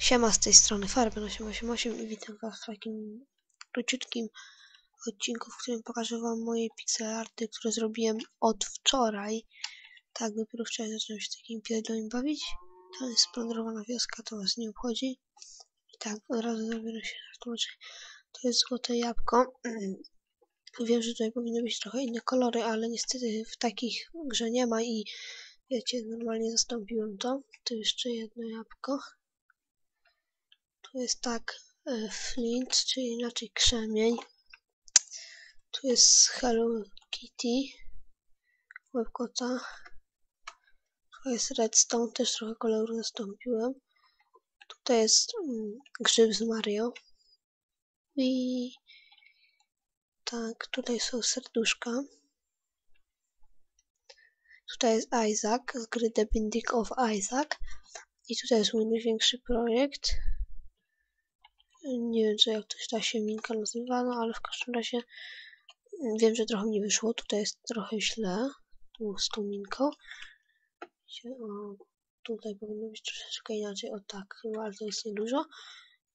Siema z tej strony Farben 888 i witam was w takim króciutkim odcinku, w którym pokażę wam moje pixelarty, które zrobiłem od wczoraj. Tak, dopiero wczoraj zacząłem się takim pierdolem bawić. To jest splądrowana wioska, to was nie obchodzi. I tak, od razu zabiorę się za tłumaczenie. To jest złote jabłko. Wiem, że tutaj powinny być trochę inne kolory, ale niestety w takich grze nie ma i wiecie, normalnie zastąpiłem to. Tu jeszcze jedno jabłko. Tu jest tak e, flint, czyli inaczej krzemień. Tu jest Hello Kitty, łebkota. Tu jest redstone, też trochę koloru zastąpiłem. Tutaj jest mm, grzyb z Mario. I tak, tutaj są serduszka. Tutaj jest Isaac z gry The Binding of Isaac. I tutaj jest mój największy projekt. Nie wiem, co jak to ta się minka nazywa, no ale w każdym razie wiem, że trochę mi wyszło. Tutaj jest trochę źle. Tu z tą minką. O, tutaj powinno być troszeczkę inaczej. O tak, chyba, to jest niedużo.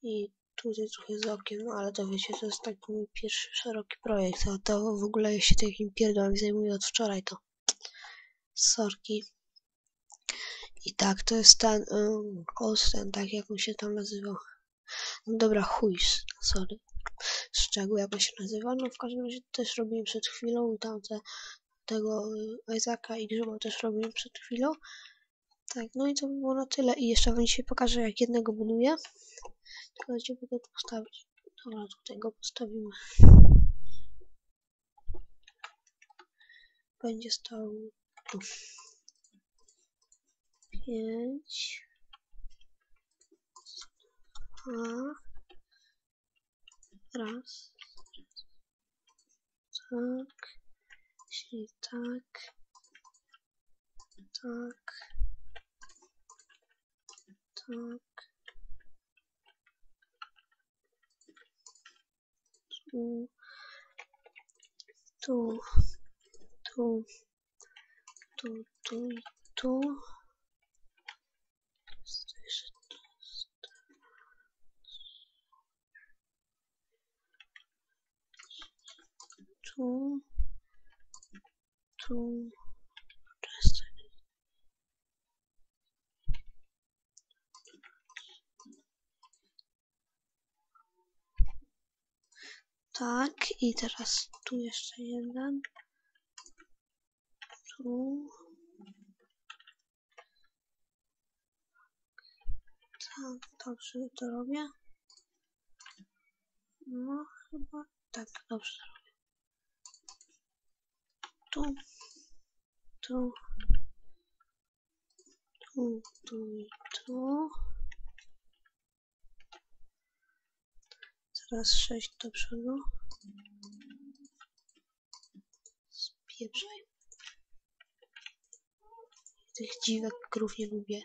I tutaj trochę z okiem, no ale to wiecie, to jest taki mój pierwszy szeroki projekt. A to w ogóle ja się takim pierdolem zajmuję od wczoraj to. Sorki. I tak, to jest ten um, ten, tak jak on się tam nazywał. Dobra, chuj, sorry. Z czego jak on się nazywa? No w każdym razie też robiłem przed chwilą i tamte tego y, Isaaca i Grzyba też robiłem przed chwilą. Tak, no i to by było na tyle. I jeszcze wam dzisiaj pokażę, jak jednego buduję. Tylko gdzie mogę to postawić? Dobra, tutaj go postawimy. Będzie stał. Pięć dwa, raz, tak, czyli tak, tak, tak, tu, tu, tu, tu, tu i tu. tu, tu, Tak, i teraz tu jeszcze jeden. Tu. Tak, dobrze to robię. No, chyba tak, dobrze robię tu, tu, tu, tu i tu. Teraz sześć do przodu. Spieprzaj. Tych dziwek krów nie lubię.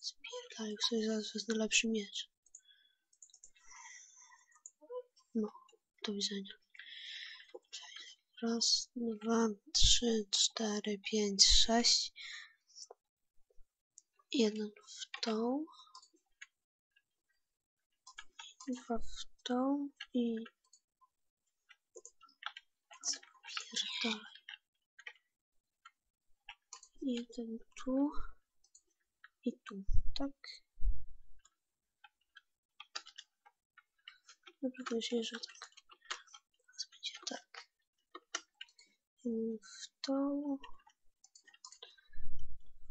Spierdalaj sobie zaraz wezmę lepszy miecz. No, do widzenia. Raz, dwa, trzy, cztery, pięć, sześć. Jeden w tą. Dwa w tą i spierdalaj. Jeden tu i tu, tak? Dobra, myślę, że tak. W tą,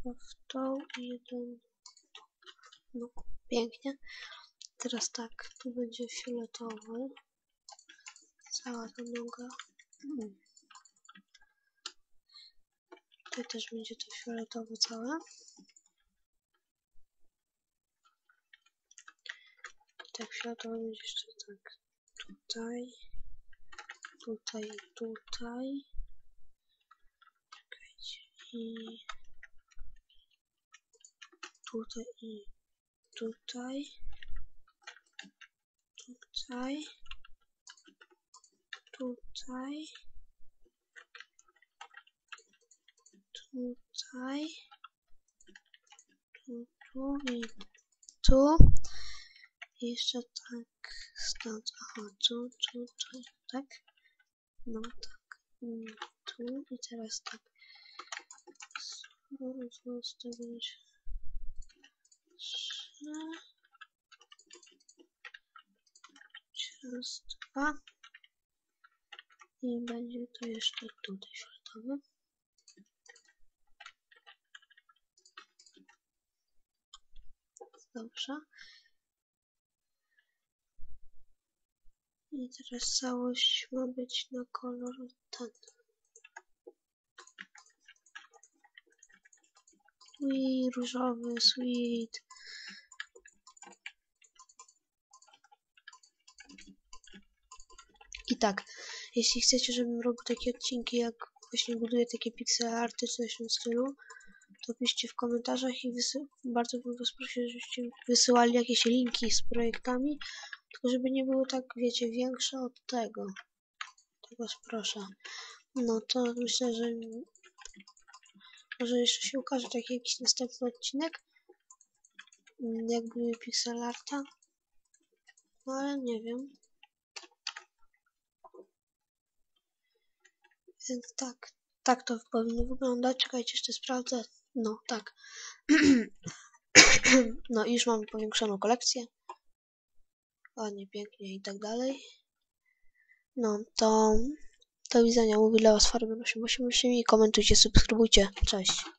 w tą i jeden. No pięknie. Teraz tak, tu będzie fioletowy. Cała ta noga. Hmm. tutaj też będzie to fioletowe całe. Tak fioletowe będzie jeszcze tak tutaj tutaj tutaj i tutaj i tutaj tutaj tutaj tutaj tu, tu i tu jeszcze tak stąd. Aha, tu, tu, tu, tak. No tak. Mm, Tu i teraz tak. Zostawić. Trzy. Raz, dwa. I będzie to jeszcze tutaj środkowy. Dobrze. I teraz całość ma być na kolor ten. Ui, różowy, sweet. I tak, jeśli chcecie, żebym robił takie odcinki, jak właśnie buduję takie pixel arty, coś w tym stylu, to piszcie w komentarzach i bardzo bym was prosił, żebyście wysyłali jakieś linki z projektami, tylko żeby nie były tak, wiecie, większe od tego. To was proszę. No to myślę, że może jeszcze się ukaże taki jakiś następny odcinek, mm, jakby pixel arta, no ale nie wiem. Więc tak, tak to powinno wyglądać. Czekajcie, jeszcze sprawdzę. No, tak. no i już mamy powiększoną kolekcję. Ładnie, pięknie i tak dalej. No, to do widzenia. Mówi dla Was Farben 888 i komentujcie, subskrybujcie. Cześć.